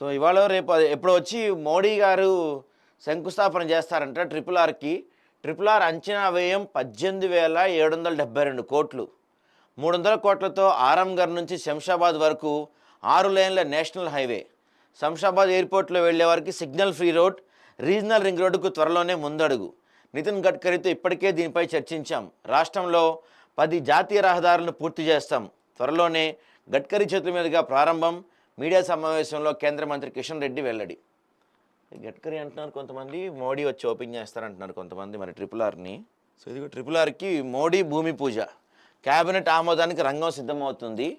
So ఇవాళ రేపు ఎప్పుడు వచ్చి మోడీ గారు శంకుస్థాపన చేస్తారంట ట్రిపుల్ ఆర్కి. ట్రిపుల్ ఆర్ అంచనా వ్యయం పద్దెనిమిది వేల ఏడు వందల డెబ్బై రెండు కోట్లు. మూడు వందల కోట్లతో ఆరంగర్ నుంచి శంషాబాద్ వరకు ఆరు లేన్ల నేషనల్ హైవే. శంషాబాద్ ఎయిర్పోర్ట్లో వెళ్ళే వారికి signal free road regional ring రోడ్డుకు త్వరలోనే ముందడుగు. నితిన్ గడ్కరీతో ఇప్పటికే దీనిపై చర్చించాం. రాష్ట్రంలో పది జాతీయ రహదారులను పూర్తి చేస్తాం. త్వరలోనే గడ్కరీ చేతుల మీదుగా ప్రారంభం మీడియా సమావేశంలో కేంద్ర మంత్రి కిషన్ రెడ్డి వెల్లడి. గడ్కరీ అంటున్నారు కొంతమంది మోడీ వచ్చి ఓపెన్ చేస్తారంటున్నారు కొంతమంది మరి ట్రిపుల్ ఆర్ని. సో ఇది ట్రిపుల్ ఆర్కి మోడీ భూమి పూజ. కేబినెట్ ఆమోదానికి రంగం సిద్ధమవుతుంది.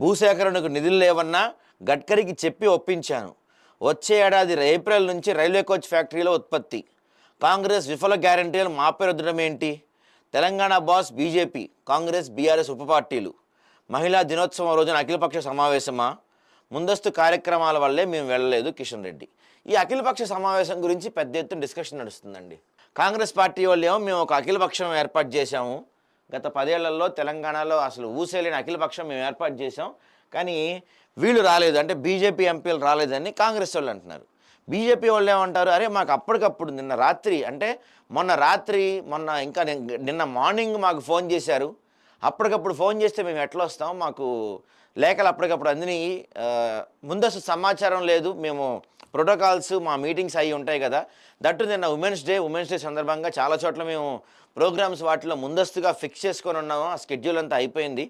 భూసేకరణకు నిధులు లేవన్నా గడ్కరీకి చెప్పి ఒప్పించాను. వచ్చే ఏడాది ఏప్రిల్ నుంచి రైల్వే కోచ్ ఫ్యాక్టరీలో ఉత్పత్తి. కాంగ్రెస్ విఫల గ్యారంటీలు మాపెరుద్దడం ఏంటి? Telangana boss BJP Congress BRS ఉప పార్టీలు. మహిళా దినోత్సవం రోజున అఖిలపక్ష సమావేశమా? ముందస్తు కార్యక్రమాల వల్లే మేము వెళ్ళలేదు కిషన్ రెడ్డి. ఈ అఖిలపక్ష సమావేశం గురించి పెద్ద ఎత్తున డిస్కషన్ నడుస్తుందండి. కాంగ్రెస్ పార్టీ వాళ్ళు ఏమో మేము ఒక అఖిలపక్షం ఏర్పాటు చేశాము. గత పదేళ్ళలో తెలంగాణలో అసలు ఊసేలేని అఖిలపక్షం మేము ఏర్పాటు చేశాం. కానీ వీళ్ళు రాలేదు. అంటే బీజేపీ ఎంపీలు రాలేదని కాంగ్రెస్ వాళ్ళు అంటున్నారు. బీజేపీ వాళ్ళు ఏమంటారు? అరే మాకు అప్పటికప్పుడు నిన్న రాత్రి అంటే మొన్న రాత్రి మొన్న ఇంకా నిన్న- నిన్న మార్నింగ్ మాకు ఫోన్ చేశారు. అప్పటికప్పుడు ఫోన్ చేస్తే మేము ఎట్లా వస్తాం? మాకు లేఖలు అప్పటికప్పుడు అందిని ముందస్తు సమాచారం లేదు. మేము ప్రోటోకాల్స్ మా మీటింగ్స్ అవి ఉంటాయి కదా. దట్టు నిన్న ఉమెన్స్ డే. ఉమెన్స్ డే సందర్భంగా చాలా చోట్ల మేము ప్రోగ్రామ్స్ వాటిలో ముందస్తుగా ఫిక్స్ చేసుకొని ఉన్నాము. ఆ స్కెడ్యూల్ అంతా అయిపోయింది.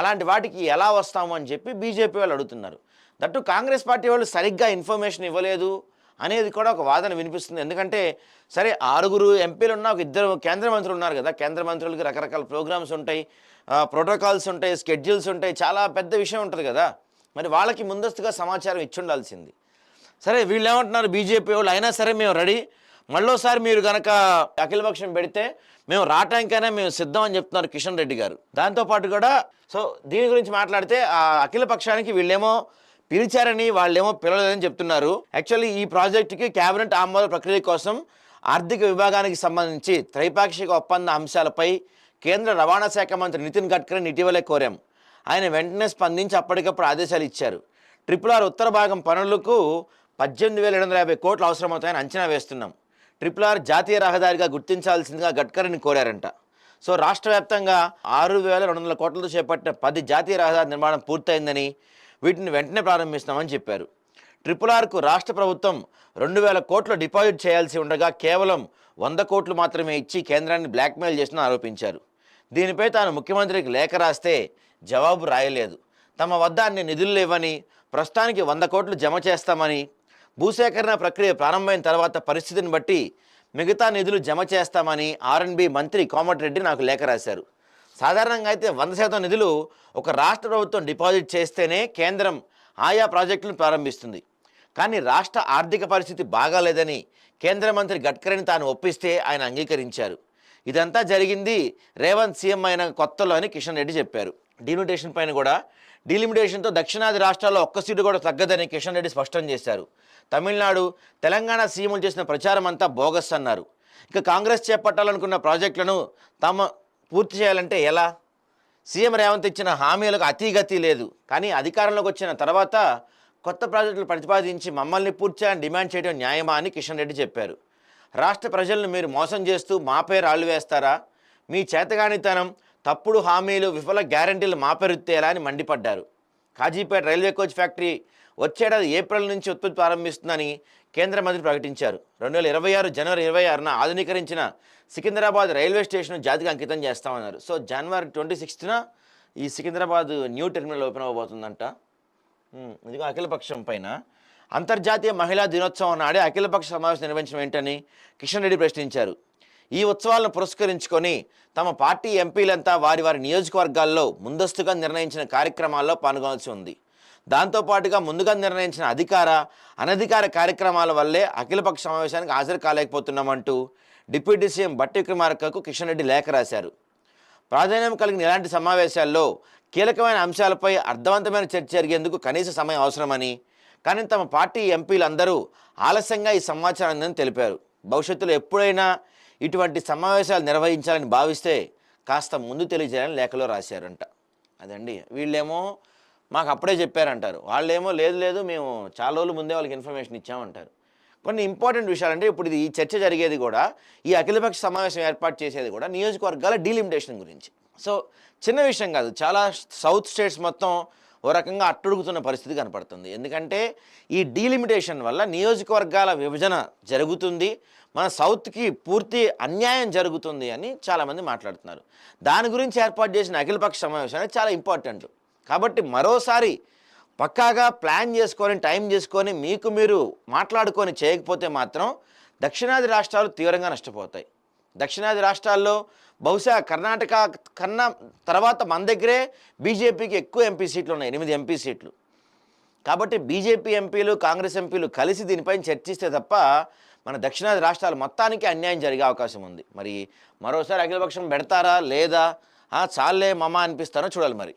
అలాంటి వాటికి ఎలా వస్తాము అని చెప్పి బీజేపీ వాళ్ళు అడుగుతున్నారు. దట్టు కాంగ్రెస్ పార్టీ వాళ్ళు సరిగ్గా ఇన్ఫర్మేషన్ ఇవ్వలేదు. అనేది కూడా ఒక వాదన వినిపిస్తుంది. ఎందుకంటే సరే ఆరుగురు ఎంపీలు ఉన్న ఒక ఇద్దరు కేంద్ర మంత్రులు ఉన్నారు కదా. కేంద్ర మంత్రులకి రకరకాల ప్రోగ్రామ్స్ ఉంటాయి ప్రోటోకాల్స్ ఉంటాయి స్కెడ్యూల్స్ ఉంటాయి చాలా పెద్ద విషయం ఉంటుంది కదా. మరి వాళ్ళకి ముందస్తుగా సమాచారం ఇచ్చి ఉండాల్సింది సరే వీళ్ళు ఏమంటున్నారు బీజేపీ వాళ్ళు? అయినా సరే మేము రెడీ. మళ్ళోసారి మీరు కనుక అఖిలపక్షం పెడితే మేము రావటానికైనా మేము సిద్ధం అని చెప్తున్నారు కిషన్ రెడ్డి గారు. దాంతోపాటు కూడా సో దీని గురించి మాట్లాడితే ఆ అఖిలపక్షానికి వీళ్ళేమో పిలిచారని వాళ్ళేమో పిలవలేదని చెప్తున్నారు. యాక్చువల్లీ ఈ ప్రాజెక్టుకి కేబినెట్ ఆమోద ప్రక్రియ కోసం ఆర్థిక విభాగానికి సంబంధించి త్రైపాక్షిక ఒప్పంద అంశాలపై కేంద్ర రవాణా శాఖ మంత్రి నితిన్ గడ్కరీని ఇటీవలే కోరాం. ఆయన వెంటనే స్పందించి అప్పటికప్పుడు ఆదేశాలు ఇచ్చారు. ట్రిపుల్ ఆర్ ఉత్తర భాగం పనులకు పద్దెనిమిది వేల ఏడు వందల యాభై కోట్లు అవసరమవుతాయని అంచనా వేస్తున్నాం. ట్రిపుల్ ఆర్ జాతీయ రహదారిగా గుర్తించాల్సిందిగా గడ్కరీని కోరారంట. సో రాష్ట్ర వ్యాప్తంగా ఆరు వేల రెండు వందల కోట్లతో చేపట్టిన పది జాతీయ రహదారి నిర్మాణం పూర్తయిందని వీటిని వెంటనే ప్రారంభిస్తామని చెప్పారు. ట్రిపుల్ ఆర్కు రాష్ట్ర ప్రభుత్వం రెండు వేల కోట్లు డిపాజిట్ చేయాల్సి ఉండగా కేవలం వంద కోట్లు మాత్రమే ఇచ్చి కేంద్రాన్ని బ్లాక్మెయిల్ చేసిన ఆరోపించారు. దీనిపై తాను ముఖ్యమంత్రికి లేఖ రాస్తే జవాబు రాయలేదు. తమ వద్ద అన్ని నిధులు లేవని ప్రస్తుతానికి వంద కోట్లు జమ చేస్తామని భూసేకరణ ప్రక్రియ ప్రారంభమైన తర్వాత పరిస్థితిని బట్టి మిగతా నిధులు జమ చేస్తామని ఆర్ఎన్బి మంత్రి కోమటిరెడ్డి నాకు లేఖ రాశారు. సాధారణంగా అయితే వంద శాతం నిధులు ఒక రాష్ట్ర ప్రభుత్వం డిపాజిట్ చేస్తేనే కేంద్రం ఆయా ప్రాజెక్టులను ప్రారంభిస్తుంది. కానీ రాష్ట్ర ఆర్థిక పరిస్థితి బాగాలేదని కేంద్ర మంత్రి గడ్కరీని తాను ఒప్పిస్తే ఆయన అంగీకరించారు. ఇదంతా జరిగింది రేవంత్ సీఎం అయిన కొత్తలో అని కిషన్ రెడ్డి చెప్పారు. డిలిమిటేషన్ పైన కూడా డిలిమిటేషన్తో దక్షిణాది రాష్ట్రాల్లో ఒక్క సీటు కూడా తగ్గదని కిషన్ రెడ్డి స్పష్టం చేశారు. తమిళనాడు తెలంగాణ సీఎంలు చేసిన ప్రచారం అంతా బోగస్ అన్నారు. ఇక కాంగ్రెస్ చేపట్టాలనుకున్న ప్రాజెక్టులను తమ పూర్తి చేయాలంటే ఎలా? సీఎం రేవంత్ ఇచ్చిన హామీలకు అతీగతి లేదు. కానీ అధికారంలోకి వచ్చిన తర్వాత కొత్త ప్రాజెక్టులు ప్రతిపాదించి మమ్మల్ని పూర్తి చేయాలని డిమాండ్ చేయడం న్యాయమా అని కిషన్ రెడ్డి చెప్పారు. రాష్ట్ర ప్రజలను మీరు మోసం చేస్తూ మాపై రాళ్ళు వేస్తారా? మీ చేతగానితనం తప్పుడు హామీలు విఫల గ్యారంటీలు మాపెరుత్తేలా అని మండిపడ్డారు. కాజీపేట రైల్వే కోచ్ ఫ్యాక్టరీ వచ్చేడాది ఏప్రిల్ నుంచి ఉత్పత్తి ప్రారంభిస్తుందని కేంద్ర మంత్రి ప్రకటించారు. రెండు వేల ఇరవై ఆరు జనవరి ఇరవై ఆరున ఆధునీకరించిన సికింద్రాబాద్ రైల్వే స్టేషన్ జాతికి అంకితం చేస్తామన్నారు. సో జనవరి ట్వంటీ సిక్స్త్న ఈ సికింద్రాబాద్ న్యూ టెర్మినల్ ఓపెన్ అవ్వబోతుందంట. ఇదిగో అఖిలపక్షం పైన. అంతర్జాతీయ మహిళా దినోత్సవం నాడే అఖిలపక్ష సమావేశం నిర్వహించడం ఏంటని కిషన్ రెడ్డి ప్రశ్నించారు. ఈ ఉత్సవాలను పురస్కరించుకొని తమ పార్టీ ఎంపీలంతా వారి వారి నియోజకవర్గాల్లో ముందస్తుగా నిర్ణయించిన కార్యక్రమాల్లో పాల్గొనాల్సి ఉంది. దాంతోపాటుగా ముందుగా నిర్ణయించిన అధికార అనధికార కార్యక్రమాల వల్లే అఖిలపక్ష సమావేశానికి హాజరు కాలేకపోతున్నామంటూ డిప్యూటీ సీఎం బట్టి విక్రమార్కకు కిషన్ రెడ్డి లేఖ రాశారు. ప్రాధాన్యం కలిగిన ఇలాంటి సమావేశాల్లో కీలకమైన అంశాలపై అర్థవంతమైన చర్చ జరిగేందుకు కనీస సమయం అవసరమని కానీ తమ పార్టీ ఎంపీలందరూ ఆలస్యంగా ఈ సమాచారం అందని తెలిపారు. భవిష్యత్తులో ఎప్పుడైనా ఇటువంటి సమావేశాలు నిర్వహించాలని భావిస్తే కాస్త ముందు తెలియజేయాలని లేఖలో రాశారంట. అదండి. వీళ్ళేమో మాకు అప్పుడే చెప్పారంటారు. వాళ్ళేమో లేదు లేదు మేము చాలా రోజులు ముందే వాళ్ళకి ఇన్ఫర్మేషన్ ఇచ్చామంటారు. కొన్ని ఇంపార్టెంట్ విషయాలు అంటే ఇప్పుడు ఇది ఈ చర్చ జరిగేది కూడా ఈ అఖిలపక్ష సమావేశం ఏర్పాటు చేసేది కూడా నియోజకవర్గాల డీలిమిటేషన్ గురించి. సో చిన్న విషయం కాదు చాలా సౌత్ స్టేట్స్ మొత్తం ఓ రకంగా అట్టుడుగుతున్న పరిస్థితి కనపడుతుంది. ఎందుకంటే ఈ డీలిమిటేషన్ వల్ల నియోజకవర్గాల విభజన జరుగుతుంది. మన సౌత్కి పూర్తి అన్యాయం జరుగుతుంది అని చాలామంది మాట్లాడుతున్నారు. దాని గురించి ఏర్పాటు చేసిన అఖిలపక్ష సమావేశం అనేది చాలా ఇంపార్టెంట్. కాబట్టి మరోసారి పక్కాగా ప్లాన్ చేసుకొని టైం చేసుకొని మీకు మీరు మాట్లాడుకొని చేయకపోతే మాత్రం దక్షిణాది రాష్ట్రాలు తీవ్రంగా నష్టపోతాయి. దక్షిణాది రాష్ట్రాల్లో బహుశా కర్ణాటక కన్నా తర్వాత మన దగ్గరే బీజేపీకి ఎక్కువ ఎంపీ సీట్లు ఉన్నాయి ఎనిమిది ఎంపీ సీట్లు. కాబట్టి బీజేపీ ఎంపీలు కాంగ్రెస్ ఎంపీలు కలిసి దీనిపైన చర్చిస్తే తప్ప మన దక్షిణాది రాష్ట్రాలు మొత్తానికి అన్యాయం జరిగే అవకాశం ఉంది. మరి మరోసారి అఖిలపక్షం పెడతారా లేదా? చాలే మమ అనిపిస్తారో చూడాలి మరి.